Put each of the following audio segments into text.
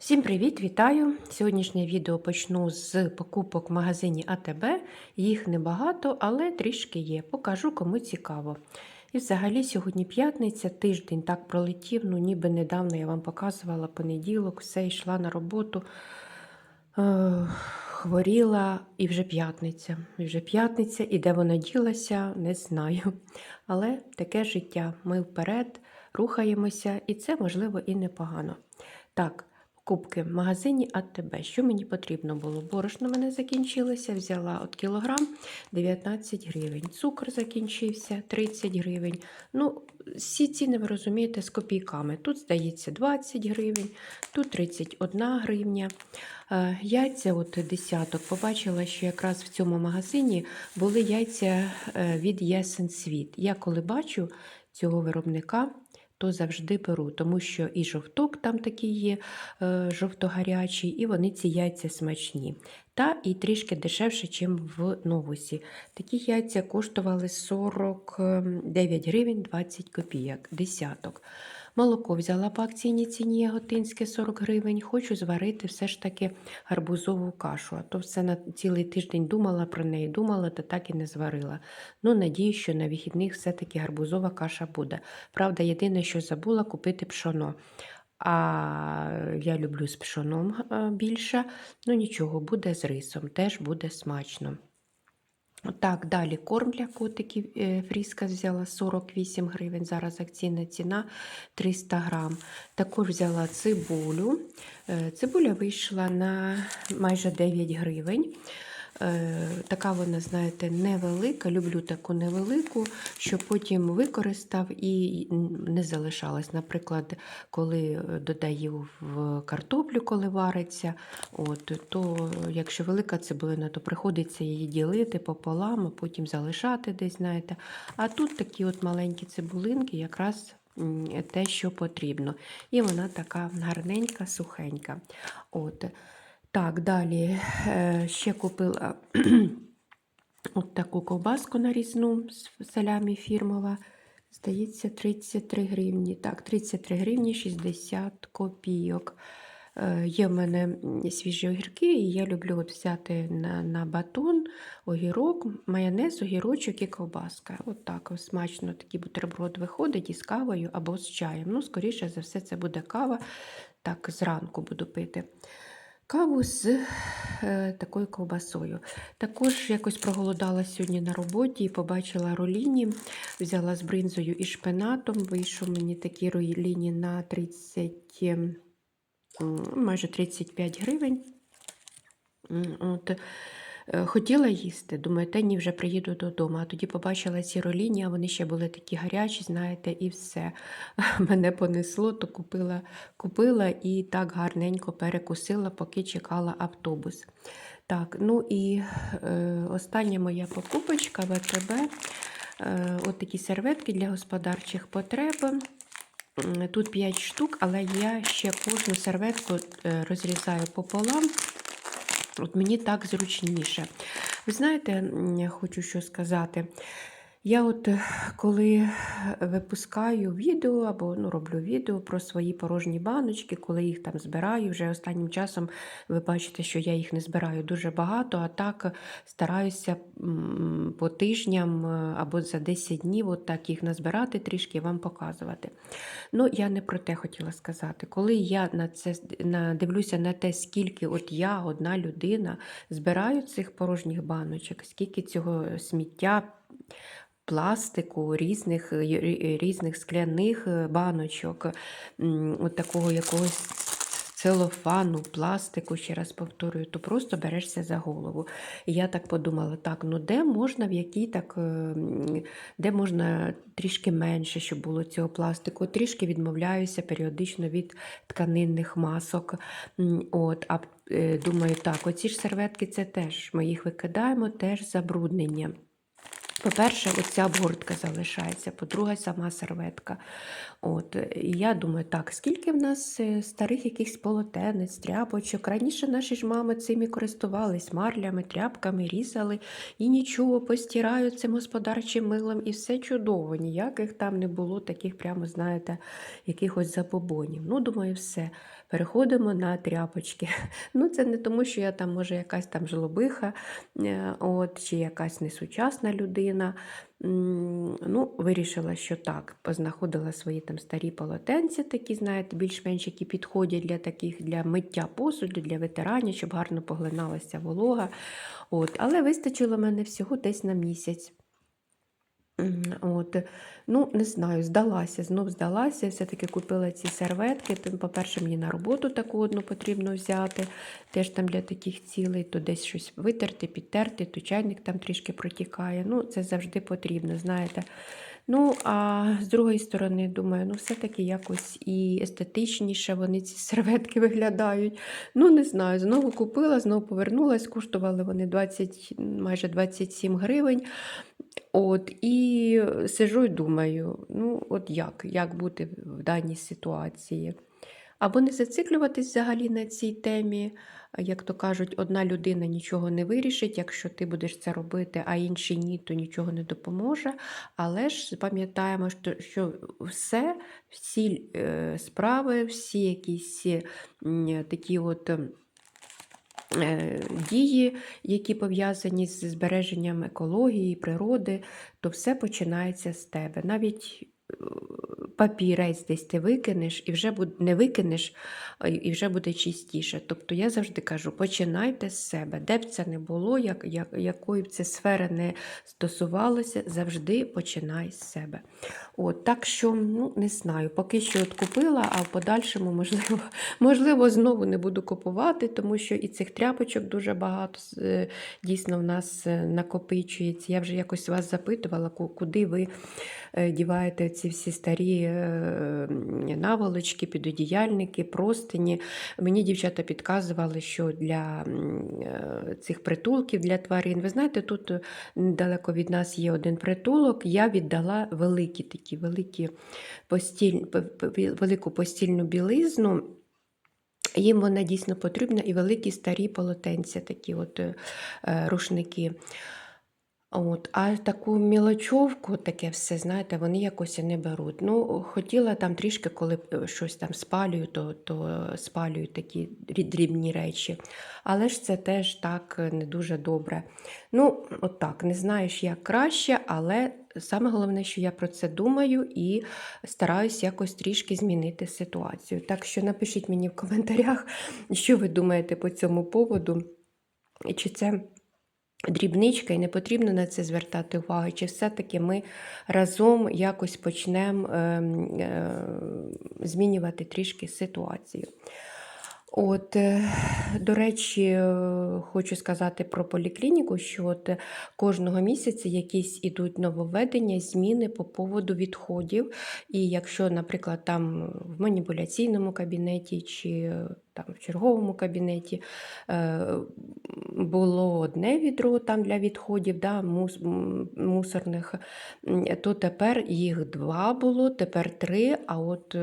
Всім привіт, вітаю! Сьогоднішнє відео почну з покупок в магазині АТБ. Їх небагато, але трішки є. Покажу, кому цікаво. І взагалі сьогодні п'ятниця, тиждень так пролетів, ну ніби недавно я вам показувала понеділок, все йшла на роботу, е, хворіла і вже п'ятниця. І вже п'ятниця, і де вона ділася, не знаю. Але таке життя. Ми вперед рухаємося, і це можливо і непогано. Так, покупки в магазині АТБ. Що мені потрібно було? Борошно мене закінчилося, взяла от кілограм 19 гривень. Цукор закінчився 30 гривень. Ну, всі ціни, ви розумієте, з копійками. Тут, здається, 20 гривень, тут 31 гривня. Е, Яйця от десяток. Побачила, що якраз в цьому магазині були яйця е, від Єсен Світ. Я коли бачу цього виробника, то завжди беру, тому що і жовток там такий є, е, жовто-гарячий, і вони ці яйця смачні. Та і трішки дешевше, ніж в новусі. Такі яйця коштували 49 гривень 20 копійок, десяток. Молоко взяла по акційній ціні яготинське 40 гривень. Хочу зварити все ж таки гарбузову кашу. А то все на цілий тиждень думала про неї, думала, та так і не зварила. Ну, надію, що на вихідних все-таки гарбузова каша буде. Правда, єдине, що забула купити пшоно. А я люблю з пшоном більше. Ну нічого, буде з рисом, теж буде смачно. Так, далі корм для котиків. е, Фріска взяла 48 гривень, зараз акційна ціна 300 грам. Також взяла цибулю. Е, Цибуля вийшла на майже 9 гривень. Е, Така вона, знаєте, невелика. Люблю таку невелику, щоб потім використав і не залишалась. Наприклад, коли е, додаю в картоплю, коли вариться, от, то якщо велика цибулина, то приходиться її ділити пополам, а потім залишати десь, знаєте. А тут такі от маленькі цибулинки, якраз те, що потрібно. І вона така гарненька, сухенька. От. Так, далі е, ще купила от таку ковбаску нарізну з салямі фірмова. Здається, 33 гривні. Так, 33 гривні 60 копійок. Е, Є в мене свіжі огірки, і я люблю от взяти на, на батон огірок, майонез, огірочок і ковбаска. От так ось смачно такий бутерброд виходить із кавою або з чаєм. Ну, скоріше за все, це буде кава. Так, зранку буду пити каву з е, такою ковбасою. Також якось проголодала сьогодні на роботі і побачила роліні. Взяла з бринзою і шпинатом. Вийшов мені такі роліні на 30, майже 35 гривень. От. Е, Хотіла їсти, думаю, та ні, вже приїду додому. А тоді побачила ці роліні, а вони ще були такі гарячі, знаєте, і все. Мене понесло, то купила, купила і так гарненько перекусила, поки чекала автобус. Так, ну і е, остання моя покупочка в АТБ. Е, от такі серветки для господарчих потреб. Тут 5 штук, але я ще кожну серветку е, розрізаю пополам. От мені так зручніше. Ви знаєте, я хочу що сказати. Я от е, коли випускаю відео або ну, роблю відео про свої порожні баночки, коли їх там збираю, вже останнім часом ви бачите, що я їх не збираю дуже багато, а так стараюся по тижням е, або за 10 днів от так їх назбирати трішки і вам показувати. Ну, я не про те хотіла сказати. Коли я на це на, дивлюся на те, скільки от я, одна людина, збираю цих порожніх баночок, скільки цього сміття. Пластику, різних, е, різних скляних е, баночок, от такого якогось целофану, пластику, ще раз повторюю, то просто берешся за голову. І я так подумала: так, ну де можна, в якій так, е, де можна трішки менше, щоб було цього пластику. Трішки відмовляюся періодично від тканинних масок. От, а е, думаю, так, оці ж серветки це теж ми їх викидаємо, теж забруднення. По-перше, оця обгортка залишається, по-друге, сама серветка. От, і я думаю, так, скільки в нас е, старих якихось полотенець, тряпочок. Раніше наші ж мами цими користувались марлями, тряпками, різали і нічого, постирають цим господарчим милом, і все чудово. Ніяких там не було таких, прямо, знаєте, якихось забобонів. Ну, думаю, все. Переходимо на тряпочки. Ну, це не тому, що я там, може, якась там жлобиха, е, от, чи якась несучасна людина. Ну, вирішила, що так, познаходила свої там старі полотенця, такі, знаєте, більш-менш які підходять для таких для миття посуду, для ветеранів, щоб гарно поглиналася волога. От, але вистачило мене всього десь на місяць. От, ну, не знаю, здалася, знов здалася, все-таки купила ці серветки. По-перше, мені на роботу таку одну потрібно взяти, теж там для таких цілей, то десь щось витерти, підтерти, то чайник там трішки протікає. Ну, це завжди потрібно, знаєте. Ну, а з другої сторони, думаю, ну, все-таки якось і естетичніше вони ці серветки виглядають. Ну, не знаю, знову купила, знову повернулась, коштували вони 20, майже 27 гривень. От, І сижу і думаю, ну, от як, як бути в даній ситуації. Або не зациклюватись взагалі на цій темі, як то кажуть, одна людина нічого не вирішить, якщо ти будеш це робити, а інші ні, то нічого не допоможе. Але ж пам'ятаємо, що, все, всі е, справи, всі якісь такі от. Е, Дії, які пов'язані з збереженням екології, природи, то все починається з тебе. Навіть папірець десь ти викинеш і вже буде, не викинеш, і вже буде чистіше. Тобто я завжди кажу, починайте з себе. Де б це не було, як, як, якої б це сфери не стосувалося, завжди починай з себе. От, так що, ну, не знаю, поки що от купила, а в подальшому, можливо, можливо, знову не буду купувати, тому що і цих тряпочок дуже багато е, дійсно в нас е, накопичується. Я вже якось вас запитувала, куди ви е, діваєте ці всі старі е, наволочки, підодіяльники, простині. Мені дівчата підказували, що для цих притулків для тварин, ви знаєте, тут е, недалеко від нас є один притулок. Я віддала великі такі великі постіль, велику постільну білизну. Їм вона дійсно потрібна і великі старі полотенця, такі от е, рушники. От, а таку мілочовку, таке все, знаєте, вони якось і не беруть. Ну, хотіла там трішки, коли е, щось там спалюю, то, то спалюю такі дрібні речі. Але ж це теж так е, не дуже добре. Ну, от так, не знаєш, як краще, але саме головне, що я про це думаю і стараюсь якось трішки змінити ситуацію. Так що напишіть мені в коментарях, що ви думаєте по цьому поводу, чи це дрібничка, і не потрібно на це звертати увагу, чи все-таки ми разом якось почнемо ем, е, змінювати трішки ситуацію. От, е, до речі, е, хочу сказати про поліклініку, що от е, кожного місяця якісь ідуть нововведення, зміни по поводу відходів. І якщо, наприклад, там в маніпуляційному кабінеті чи там в черговому кабінеті було одне відро там для відходів, да, мус, мусорних, то тепер їх два було, тепер три. А от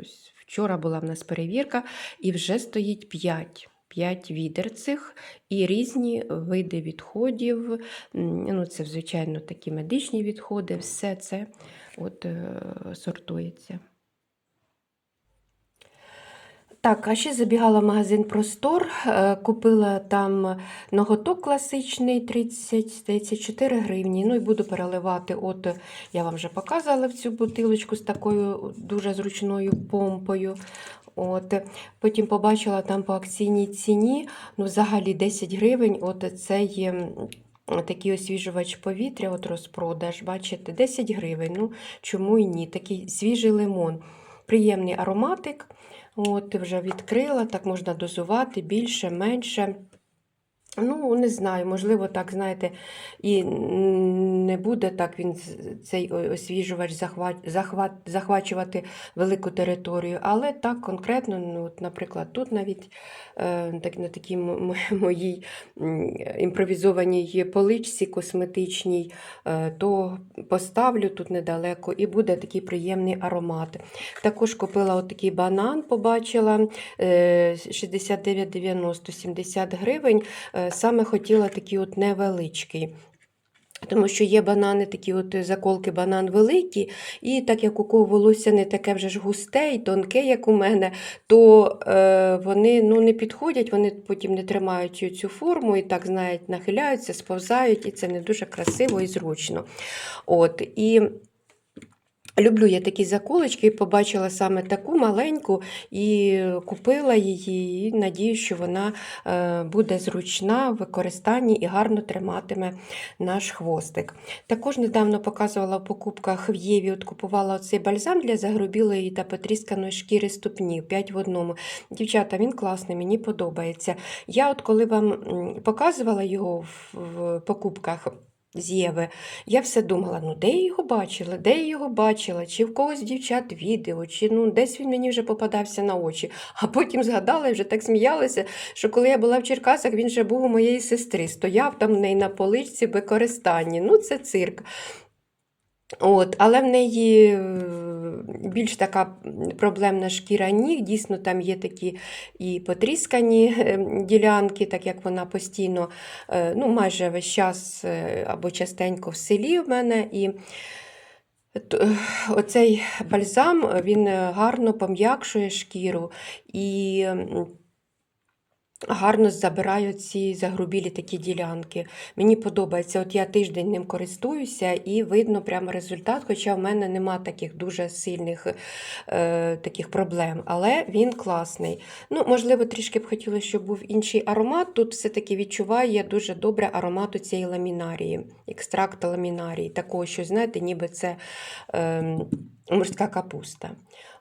ось вчора була в нас перевірка, і вже стоїть п'ять. П'ять відер цих і різні види відходів. Ну, це, звичайно, такі медичні відходи, все це от, е, сортується. Так, а ще забігала в магазин Простор, е, купила там ноготок класичний 30-34 гривні. Ну і буду переливати. От я вам вже показувала в цю бутилочку з такою дуже зручною помпою. От, потім побачила там по акційній ціні, ну взагалі 10 гривень. От м, такий освіжувач повітря, от розпродаж, бачите, 10 гривень. Ну чому і ні? Такий свіжий лимон. Приємний ароматик. От, вже відкрила, так можна дозувати більше, менше. Ну, не знаю, можливо, так, знаєте, і не буде так він цей освіжувач захвачувати велику територію, але так конкретно, ну, от, наприклад, тут навіть е, так, на такій мо- мо- моїй імпровізованій поличці косметичній, е, то поставлю тут недалеко і буде такий приємний аромат. Також купила от такий банан, побачила е, 69,90 70 гривень. Е, Саме хотіла такий от невеличкий. Тому що є банани, такі от заколки банан великі, і так як у кого волосся не таке вже ж густе і тонке, як у мене, то е, вони ну, не підходять, вони потім не тримають цю форму і так, знають, нахиляються, сповзають, і це не дуже красиво і зручно. От, і Люблю я такі заколочки, побачила саме таку маленьку і купила її, і надію, що вона е, буде зручна в використанні і гарно триматиме наш хвостик. Також недавно показувала в покупках в Єві, от купувала цей бальзам для загрубілої та потрісканої шкіри ступнів 5 в одному. Дівчата, він класний, мені подобається. Я от коли вам показувала його в покупках. З Єви, я все думала, ну де я його бачила, де я його бачила, чи в когось дівчат відео, чи ну десь він мені вже попадався на очі. А потім згадала і вже так сміялася, що коли я була в Черкасах, він вже був у моєї сестри, стояв там в неї на поличці використанні. Ну, це цирк. От, але в неї е, більш така проблемна шкіра ніг, дійсно там є такі і потріскані е, ділянки, так як вона постійно, е, ну майже весь час або частенько в селі в мене. І оцей бальзам він гарно пом'якшує шкіру і гарно забирає ці загрубілі такі ділянки. Мені подобається, от я тиждень ним користуюся і видно прямо результат, хоча в мене нема таких дуже сильних е, таких проблем, але він класний. Ну, Можливо, трішки б хотілося, щоб був інший аромат. Тут все-таки відчуваю дуже добре аромат цієї ламінарії, екстракту ламінарії, такого, що, знаєте, ніби це е, морська капуста.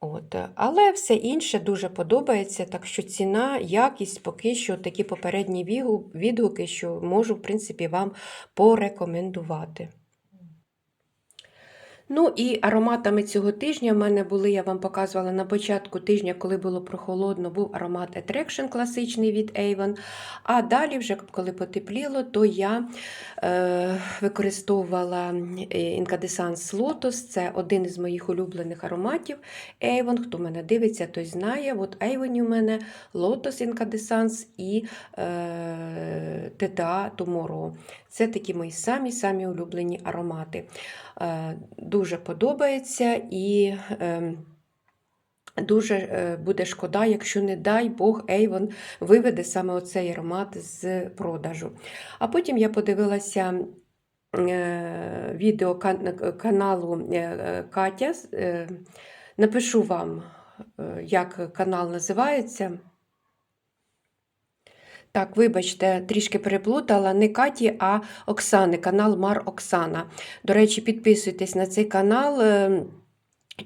От. Але все інше дуже подобається, так що ціна, якість поки що такі попередні відгуки, що можу, в принципі, вам порекомендувати. Ну і ароматами цього тижня в мене були, я вам показувала на початку тижня, коли було прохолодно, був аромат Attraction класичний від Avon. А далі, вже коли потепліло, то я е, використовувала Incandescence Lotus. Це один із моїх улюблених ароматів Avon. Хто мене дивиться, той знає. От Avon у мене Lotus Incandescence і е, TTA Tomorrow. Це такі мої самі-самі улюблені аромати. Е, Дуже подобається і е, дуже е, буде шкода, якщо, не дай Бог, Avon виведе саме оцей аромат з продажу. А потім я подивилася е, відео каналу Катя. Напишу вам, як канал називається. Так, вибачте, трішки переплутала. Не Каті, а Оксани, канал Мар Оксана. До речі, підписуйтесь на цей канал.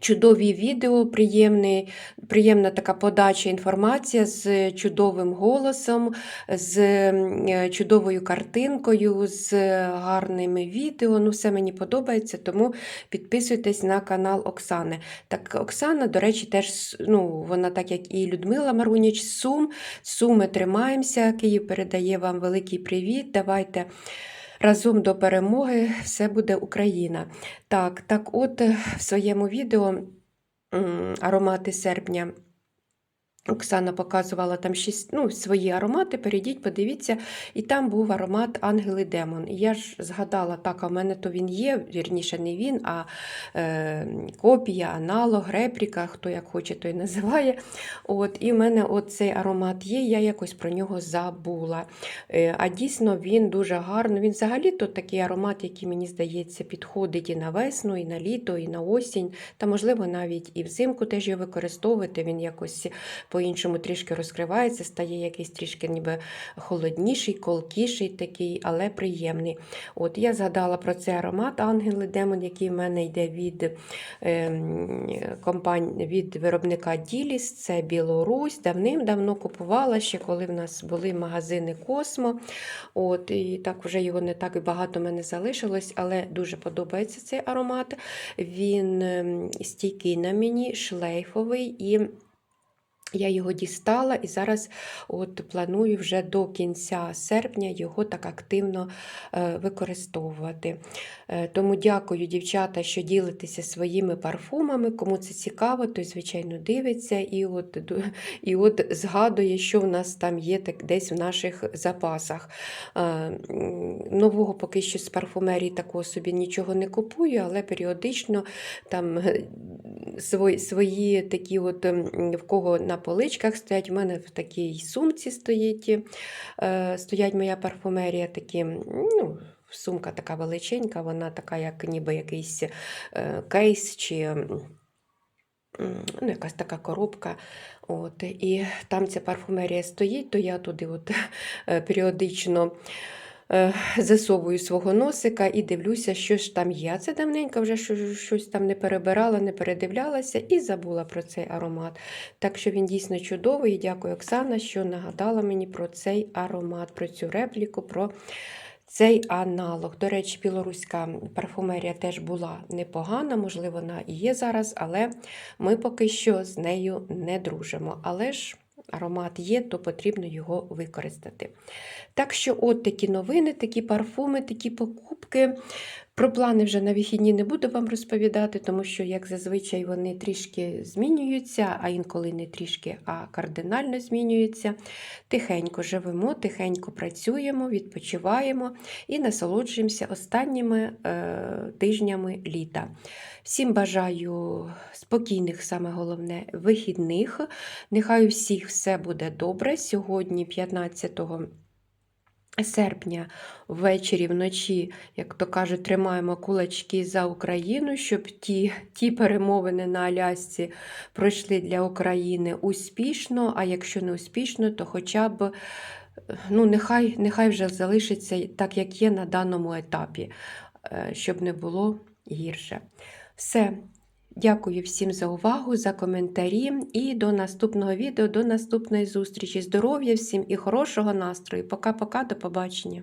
Чудові відео, приємний, приємна така подача інформація з чудовим голосом, з е, чудовою картинкою, з гарними відео. Ну, все мені подобається, тому підписуйтесь на канал Оксани. Так, Оксана, до речі, теж ну, вона, так як і Людмила Маруніч, Сум. Суми тримаємося. Київ передає вам великий привіт. Давайте. Разом до перемоги все буде Україна. Так, так от е, в своєму відео аромати серпня. Оксана показувала там шість, ну, свої аромати, перейдіть, подивіться, і там був аромат Ангел і Демон. І я ж згадала, так, а в мене то він є, вірніше, не він, а е, копія, аналог, репліка, хто як хоче, той називає. От, І в мене от цей аромат є, я якось про нього забула. Е, а дійсно він дуже гарно. Він взагалі-то такий аромат, який, мені здається, підходить і на весну, і на літо, і на осінь, та, можливо, навіть і взимку теж його використовувати. Він якось по-іншому трішки розкривається, стає якийсь трішки ніби холодніший, колкіший такий, але приємний. От Я згадала про цей аромат Ангели Демон, який в мене йде від ем, компанії, від виробника Діліс, це Білорусь. Давним-давно купувала ще, коли в нас були магазини Космо. От, І так вже його не так багато в мене залишилось, але дуже подобається цей аромат. Він ем, стійкий на мені, шлейфовий. і я його дістала і зараз от планую вже до кінця серпня його так активно е, використовувати. Е, Тому дякую, дівчата, що ділитеся своїми парфумами. Кому це цікаво, той, звичайно, дивиться і от, і от згадує, що в нас там є так, десь в наших запасах. Е, Нового поки що з парфумерії такого собі нічого не купую, але періодично там свої, свої такі, от в кого на поличках стоять, в мене в такій сумці стоїть, е, стоять моя парфумерія, такі, ну, сумка така величенька, вона така, як ніби якийсь е, кейс чи. Ну, якась така коробка. От, і там ця парфумерія стоїть, то я туди от, е, періодично засовую свого носика і дивлюся, що ж там є. Це давненько вже щось там не перебирала, не передивлялася і забула про цей аромат. Так що він дійсно чудовий. Дякую, Оксана, що нагадала мені про цей аромат, про цю репліку, про цей аналог. До речі, білоруська парфумерія теж була непогана, можливо, вона і є зараз, але ми поки що з нею не дружимо. Але ж аромат є, то потрібно його використати. Так що, от такі новини, такі парфуми, такі покупки. Про плани вже на вихідні не буду вам розповідати, тому що, як зазвичай, вони трішки змінюються, а інколи не трішки, а кардинально змінюються. Тихенько живемо, тихенько працюємо, відпочиваємо і насолоджуємося останніми е, тижнями літа. Всім бажаю спокійних, саме головне, вихідних. Нехай у всіх все буде добре. Сьогодні, 15 серпня, ввечері, вночі, як то кажуть, тримаємо кулачки за Україну, щоб ті, ті перемовини на Алясці пройшли для України успішно, а якщо не успішно, то хоча б ну, нехай, нехай вже залишиться так, як є на даному етапі, е, щоб не було гірше. Все. Дякую всім за увагу, за коментарі і до наступного відео, до наступної зустрічі. Здоров'я всім і хорошого настрою. Пока-пока, до побачення.